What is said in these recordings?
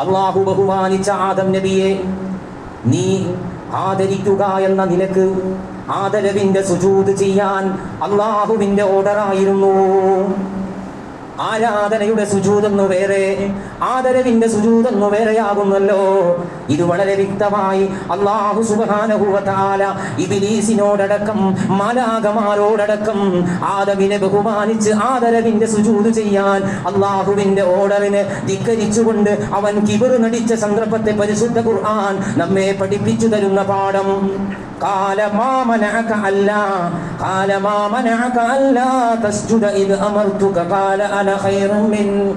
അള്ളാഹു ബഹുമാനിച്ച ആദം നബിയെ നീ ആദരിക്കുക എന്ന നിലയ്ക്ക് ആദരവിന്റെ സുജൂത് ചെയ്യാൻ അള്ളാഹുവിന്റെ ഓർഡറായിരുന്നു ആരാധനയുടെ സുജൂതെന്നു വേറെ ആദരവിന്റെ സുജൂതെന്നു വേറെയാകുന്നല്ലോ. ഇത് വളരെ വ്യക്തമായി അള്ളാഹു സുബാനഹുവതാല ഇബിലീസിനോടടക്കം മാലാകമാരോടടക്കം ആദവിനെ ബഹുമാനിച്ച് ആദരവിന്റെ സുജൂത് ചെയ്യാൻ അള്ളാഹുവിന്റെ ഓർഡറിനെ ധിക്കരിച്ചുകൊണ്ട് അവൻ കിബർ നടിച്ച സന്ദർഭത്തെ പരിശുദ്ധ ഖുർആൻ നമ്മെ പഠിപ്പിച്ചു തരുന്ന പാഠം. قال ما منعك ألا قال ما منعك ألا تسجد إذ أمرتك قال أنا خير من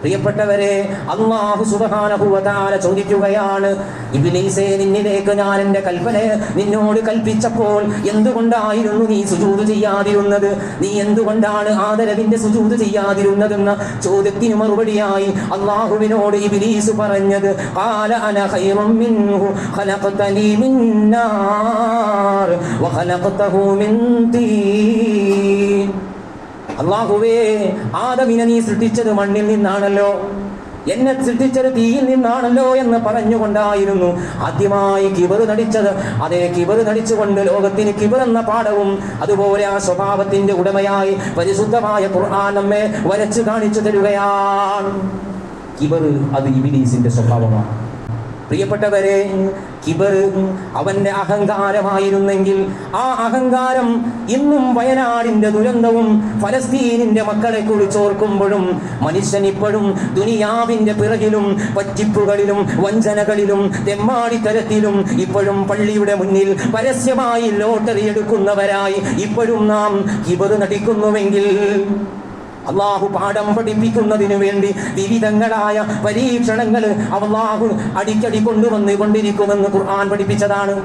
പ്രിയപ്പെട്ടവരെ അള്ളാഹു സുബഹാനഹുവതാല ചോദിക്കുകയാണ് ഇബിലീസേ നിന്നിലേക്ക് ഞാൻ എൻ്റെ കൽപ്പന നിന്നോട് കൽപ്പിച്ചപ്പോൾ എന്തുകൊണ്ടായിരുന്നു നീ സുജൂത് ചെയ്യാതിരുന്നത് നീ എന്തുകൊണ്ടാണ് ആദരവിന്റെ സുജൂത് ചെയ്യാതിരുന്നതെന്ന ചോദ്യത്തിന് മറുപടിയായി അള്ളാഹുവിനോട് ഇബിലീസ് പറഞ്ഞത് قال أنا خير منه خلقتني من نار وخلقته من طين അള്ളാഹുവേ ആദമിനെ നീ സൃഷ്ടിച്ചത് മണ്ണിൽ നിന്നാണല്ലോ. എന്നെ സൃഷ്ടിച്ചത് തീയിൽ നിന്നാണല്ലോ എന്ന് പറഞ്ഞുകൊണ്ടായിരുന്നു. ആദ്യമായി കിബർ നടിച്ചത്. അതേ കിബർ നടിച്ചുകൊണ്ട് ലോകത്തിന് കിബർ എന്ന പാഠവും അതുപോലെ ആ സ്വഭാവത്തിന്റെ ഉടമയായി പരിശുദ്ധമായ ഖുർആൻ നമ്മെ വരച്ചു കാണിച്ചു തരികയാണ്. കിബർ അത് ഇബിലീസിന്റെ സ്വഭാവമാണ്. പ്രിയപ്പെട്ടവരെ കിബർ അവന്റെ അഹങ്കാരമായിരുന്നെങ്കിൽ ആ അഹങ്കാരം ഇന്നും വയനാടിന്റെ ദുരന്തവും ഫലസ്തീനിന്റെ മക്കളെ കുറിച്ച് ഓർക്കുമ്പോഴും മനുഷ്യൻ ഇപ്പോഴും ദുനിയാവിന്റെ പിറകിലും പറ്റിപ്പുകളിലും വഞ്ചനകളിലും തെമ്മാടിത്തരത്തിലും ഇപ്പോഴും പള്ളിയുടെ മുന്നിൽ പരസ്യമായി ലോട്ടറി എടുക്കുന്നവരായി ഇപ്പോഴും നാം കിബർ നടിക്കുന്നുവെങ്കിൽ അള്ളാഹു പാഠം പഠിപ്പിക്കുന്നതിന് വേണ്ടി വിവിധങ്ങളായ പരീക്ഷണങ്ങൾ അള്ളാഹു അടിക്കടി കൊണ്ടുവന്ന് കൊണ്ടിരിക്കുമെന്ന് ഖുർആൻ പഠിപ്പിച്ചതാണ്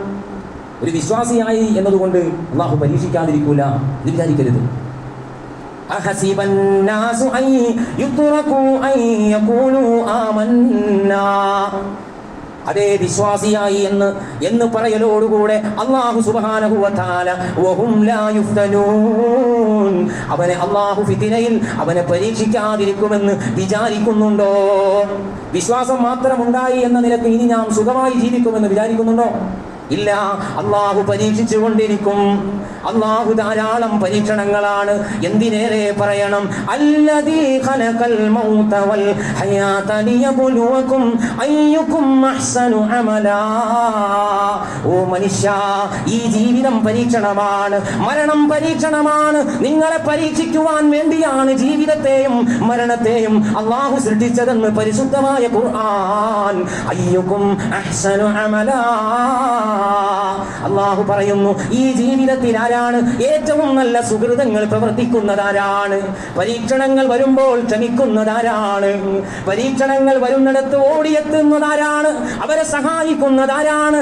ഒരു വിശ്വാസിയായി എന്നതുകൊണ്ട് അള്ളാഹു പരീക്ഷിക്കാതിരിക്കൂല ഇത് വിചാരിക്കരുത് أحسب الناس أن يتركوا أن يقولوا آمنا അതേ വിശ്വാസിയായി എന്ന് എന്ന് പറയലോടുകൂടെ അള്ളാഹു സുബാനഹുവത്താല അവനെ അള്ളാഹു ഫിത്തിനയിൽ അവനെ പരീക്ഷിക്കാതിരിക്കുമെന്ന് വിചാരിക്കുന്നുണ്ടോ? വിശ്വാസം മാത്രം ഉണ്ടായി എന്ന നിലയ്ക്ക് ഇനി ഞാൻ സുഖമായി ജീവിക്കുമെന്ന് വിചാരിക്കുന്നുണ്ടോ? ഇല്ല. അള്ളാഹു പരീക്ഷിച്ചു കൊണ്ടിരിക്കും അള്ളാഹു ധാരാളം പരീക്ഷണങ്ങളാണ്. എന്തിനേറെ പറയണം? ഓ മനുഷ്യ ഈ ജീവിതം പരീക്ഷണമാണ്. മരണം പരീക്ഷണമാണ്. നിങ്ങളെ പരീക്ഷിക്കുവാൻ വേണ്ടിയാണ് ജീവിതത്തെയും മരണത്തെയും അള്ളാഹു സൃഷ്ടിച്ചതെന്ന് പരിശുദ്ധമായ ഖുർആൻ. അയ്യുക്കും അഹ്സനു അമലാ. അള്ളാഹു പറയുന്നു ഈ ജീവിതത്തിൽ ആരാണ് ഏറ്റവും നല്ല സുഹൃതങ്ങൾ പ്രവർത്തിക്കുന്നതാരാണ് പരീക്ഷണങ്ങൾ വരുമ്പോൾ ക്ഷമിക്കുന്നതാരാണ് പരീക്ഷണങ്ങൾ വരുന്നിടത്ത് ഓടിയെത്തുന്നതാരാണ് അവരെ സഹായിക്കുന്നതാരാണ്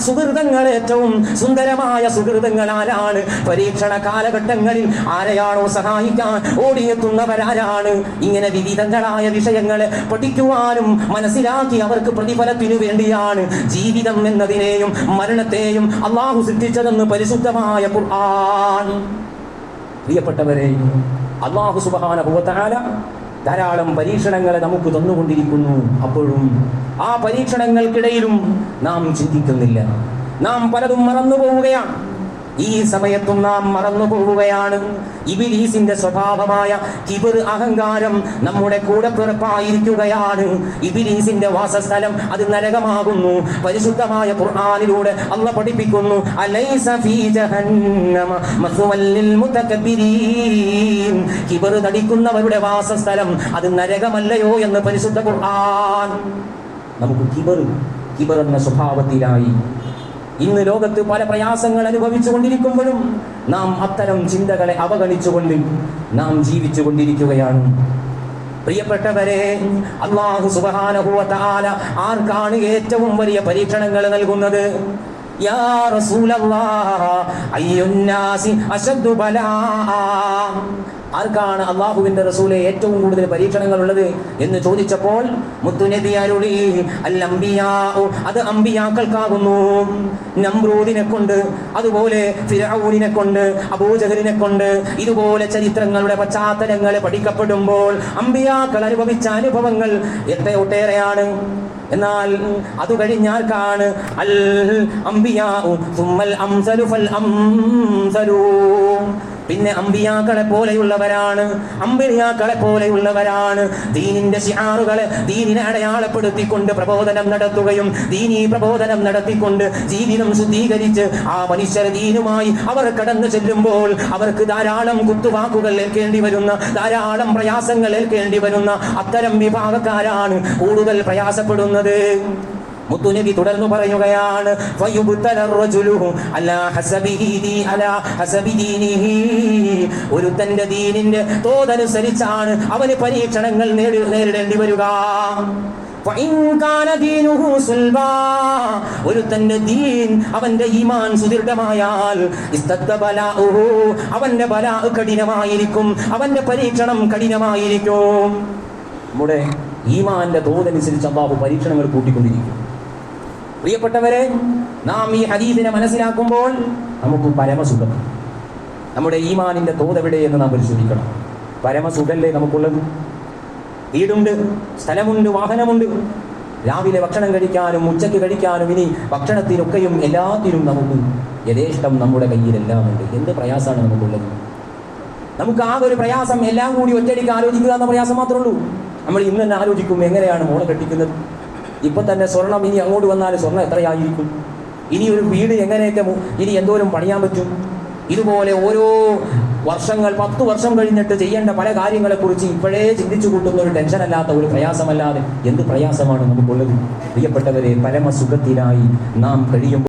സുഹൃതങ്ങൾ ഏറ്റവും സുന്ദരമായ സുഹൃതങ്ങൾ ആരാണ്? പരീക്ഷണ കാലഘട്ടങ്ങളിൽ ആരെയാണോ സഹായിക്കാൻ ഓടിയെത്തുന്നവരാരാണ് ഇങ്ങനെ വിവിധങ്ങളായ വിഷയങ്ങളെ പഠിക്കുവാനും മനസ്സിലാക്കി അവർക്ക് പ്രതിഫലത്തിനു വേണ്ടിയാണ് ജീവിതം എന്നതിനെയും മരണത്തെയും അള്ളാഹു സിദ്ധിച്ചതെന്ന് പരിശുദ്ധമായ ഖുർആൻ. പ്രിയപ്പെട്ടവരെ അള്ളാഹു സുബാന ഭൂവത്താല ധാരാളം പരീക്ഷണങ്ങളെ നമുക്ക് തന്നുകൊണ്ടിരിക്കുന്നു. അപ്പോഴും ആ പരീക്ഷണങ്ങൾക്കിടയിലും നാം ചിന്തിക്കുന്നില്ല. നാം പലതും മറന്നു പോവുകയാണ് ഈ സമയത്തും നാം മറന്നു പോവുകയാണ് ഇബിലീസിന്റെ സ്വഭാവമായ കിബർ അഹങ്കാരം നമ്മുടെ കൂടെ പിറപ്പായിരിക്കുകയാണ്. ഇബിലീസിന്റെ വാസസ്ഥലം അത് നരകമാകുന്നു. പരിശുദ്ധമായ ഖുർആാനിലൂടെ അല്ല പഠിപ്പിക്കുന്നു മുതകബ്ബിരീൻ നടിക്കുന്നവരുടെ വാസസ്ഥലം അത് നരകമല്ലയോ എന്ന് പരിശുദ്ധ ഖുർആൻ. നമുക്ക് കിബർ കിബർ എന്ന സ്വഭാവത്തിലായി ഇന്ന് ലോകത്ത് പല പ്രയാസങ്ങൾ അനുഭവിച്ചു കൊണ്ടിരിക്കുമ്പോഴും നാം അത്തരം ചിന്തകളെ അവഗണിച്ചുകൊണ്ട് നാം ജീവിച്ചു കൊണ്ടിരിക്കുകയാണ്. പ്രിയപ്പെട്ടവരെ അള്ളാഹു സുബഹാനഹുവതാല ആർക്കാണ് ഏറ്റവും വലിയ പരീക്ഷണങ്ങൾ നൽകുന്നത്? യാ അശദ്ദു ബലാ. ആർക്കാണ് അള്ളാഹുവിന്റെ റസൂലെ ഏറ്റവും കൂടുതൽ പരീക്ഷണങ്ങൾ ഉള്ളത് എന്ന് ചോദിച്ചപ്പോൾ മുത്തുനബി അരുളി അൽ അംബിയാഉ അത് അമ്പിയാക്കൾക്കാകുന്നു നമ്രൂദിനെ കൊണ്ട് അതുപോലെ ഫിറൌനിനെ കൊണ്ട് അബൂജഹലിനെ കൊണ്ട് ഇതുപോലെ ചരിത്രങ്ങളുടെ പശ്ചാത്തലങ്ങളെ പഠിക്കപ്പെടുമ്പോൾ അമ്പിയാക്കൾ അനുഭവിച്ച അനുഭവങ്ങൾ എത്ര ഒട്ടേറെയാണ്. എന്നാൽ അത് കഴിഞ്ഞാൽക്കാണ് അൽ അംബിയാഉ സുമ്മൽ അംസലു ഫൽ അംസലു. പിന്നെ അമ്പിയാക്കളെ പോലെയുള്ളവരാണ് അമ്പിയാക്കളെ പോലെയുള്ളവരാണ്. ദീനിന്റെ ശിഹാറുകളെ ദീനിനെ അടയാളപ്പെടുത്തിക്കൊണ്ട് പ്രബോധനം നടത്തുകയും ദീനീ പ്രബോധനം നടത്തിക്കൊണ്ട് ജീവിതം ശുദ്ധീകരിച്ച് ആ മനുഷ്യർ ദീനുമായി അവർ കടന്നു ചെല്ലുമ്പോൾ അവർക്ക് ധാരാളം കുത്തുവാക്കുകൾ ഏൽക്കേണ്ടി വരുന്ന ധാരാളം പ്രയാസങ്ങൾ ഏൽക്കേണ്ടി വരുന്ന അത്തരം വിഭാഗക്കാരാണ് കൂടുതൽ പ്രയാസപ്പെടുന്നത്. മുത്തുനബി തുടർന്നു പറയുകയാണ് ഒരു തന്റെ ദീനിന്റെ തോതനുസരിച്ചാണ് അവന് പരീക്ഷണങ്ങൾ നേരിടേണ്ടി വരിക. ഒരുത്തന്റെ ദീൻ അവന്റെ ഈമാൻ സുദൃഢമായാൽ അവന്റെ ബല കഠിനമായിരിക്കും അവന്റെ പരീക്ഷണം കഠിനമായിരിക്കും. നമ്മുടെ ഈമാന്റെ തോതനുസരിച്ച് അള്ളാഹു പരീക്ഷണങ്ങൾ കൂട്ടിക്കൊണ്ടിരിക്കും. പ്രിയപ്പെട്ടവരെ നാം ഈ ഹദീദിനെ മനസ്സിലാക്കുമ്പോൾ നമുക്ക് പരമസുഖം. നമ്മുടെ ഈമാനിന്റെ തോതെവിടെ എന്ന് നാം പരിശോധിക്കണം. പരമസുഖല്ലേ നമുക്കുള്ളത്? വീടുണ്ട് സ്ഥലമുണ്ട് വാഹനമുണ്ട്. രാവിലെ ഭക്ഷണം കഴിക്കാനും ഉച്ചയ്ക്ക് കഴിക്കാനും ഇനി ഭക്ഷണത്തിനൊക്കെയും എല്ലാത്തിനും നമുക്ക് യഥേഷ്ടം നമ്മുടെ കയ്യിലെല്ലാം ഉണ്ട്. എന്ത് പ്രയാസമാണ് നമുക്കുള്ളത്? നമുക്ക് ആകെ ഒരു പ്രയാസം എല്ലാം കൂടി ഒറ്റയടിക്ക് ആലോചിക്കുക എന്ന പ്രയാസം മാത്രമേ ഉള്ളൂ. നമ്മൾ ഇന്ന് തന്നെ ആലോചിക്കും എങ്ങനെയാണ് മോളെ കെട്ടിക്കുന്നത്? ഇപ്പൊ തന്നെ സ്വർണം ഇനി അങ്ങോട്ട് വന്നാൽ സ്വർണം എത്രയായിരിക്കും? ഇനി ഒരു വീട് എങ്ങനെയൊക്കെ ഇനി എന്തോരം പണിയാൻ പറ്റും? ഇതുപോലെ ഓരോ വർഷങ്ങൾ പത്ത് വർഷം കഴിഞ്ഞിട്ട് ചെയ്യേണ്ട പല കാര്യങ്ങളെക്കുറിച്ച് ഇപ്പോഴേ ചിന്തിച്ചു കൂട്ടുന്ന ഒരു ടെൻഷൻ അല്ലാത്ത ഒരു പ്രയാസമല്ലാതെ എന്ത് പ്രയാസമാണ് നമുക്കുള്ളത്? പ്രിയപ്പെട്ടവരെ പരമസുഖത്തിനായി നാം കഴിയുമ്പോൾ